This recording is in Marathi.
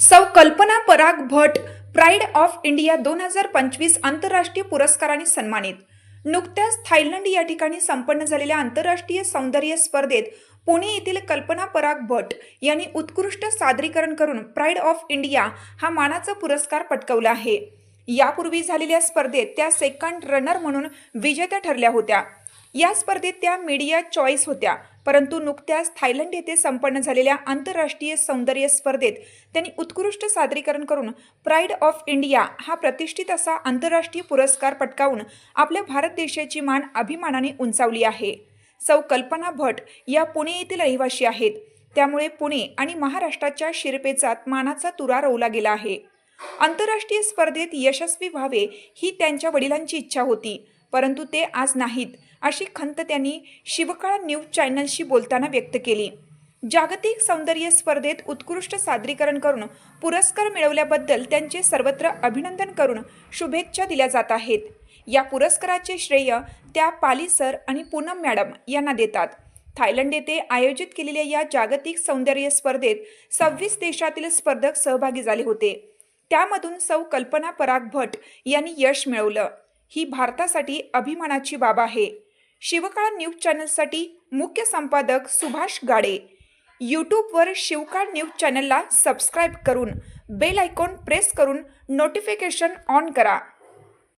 सौ Kalpana Parag Bhat pride of India दोन हजार पंचवीस आंतरराष्ट्रीय पुरस्काराने सन्मानित. नुकत्याच थायलंड या ठिकाणी संपन्न झालेल्या आंतरराष्ट्रीय सौंदर्य स्पर्धेत पुणे येथील कल्पना पराग भट यांनी उत्कृष्ट सादरीकरण करून प्राईड ऑफ इंडिया हा मानाचा पुरस्कार पटकवला आहे. यापूर्वी झालेल्या स्पर्धेत त्या सेकंड रनर म्हणून विजेत्या ठरल्या होत्या. या स्पर्धेत त्या मीडिया चॉईस होत्या. परंतु नुकत्याच थायलंड येथे संपन्न झालेल्या आंतरराष्ट्रीय सौंदर्य स्पर्धेत त्यांनी उत्कृष्ट सादरीकरण करून प्राईड ऑफ इंडिया हा प्रतिष्ठित असा आंतरराष्ट्रीय पुरस्कार पटकावून आपल्या भारत देशाची मान अभिमानाने उंचावली आहे. सौ कल्पना भट या पुणे येथील रहिवाशी आहेत. त्यामुळे पुणे आणि महाराष्ट्राच्या शिरपेचात मानाचा तुरा रोवला गेला आहे. आंतरराष्ट्रीय स्पर्धेत यशस्वी व्हावे ही त्यांच्या वडिलांची इच्छा होती परंतु ते आज नाहीत अशी खंत त्यांनी शिवकाळ न्यूज चॅनलशी बोलताना व्यक्त केली. जागतिक सौंदर्य स्पर्धेत उत्कृष्ट सादरीकरण करून पुरस्कार मिळवल्याबद्दल त्यांचे सर्वत्र अभिनंदन करून शुभेच्छा दिल्या जात आहेत. या पुरस्काराचे श्रेय त्या पाली सर आणि पूनम मॅडम यांना देतात. थायलंड येथे आयोजित केलेल्या या जागतिक सौंदर्य स्पर्धेत सव्वीस देशातील स्पर्धक सहभागी झाले होते. त्यामधून सौ कल्पना पराग भट यांनी यश मिळवलं. ही भारतासाठी अभिमानाची बाब आहे. शिवकाळ न्यूज चॅनलसाठी मुख्य संपादक सुभाष गाडे. यूट्यूबवर शिवकाळ न्यूज चॅनलला सबस्क्राईब करून बेल आयकॉन प्रेस करून नोटिफिकेशन ऑन करा.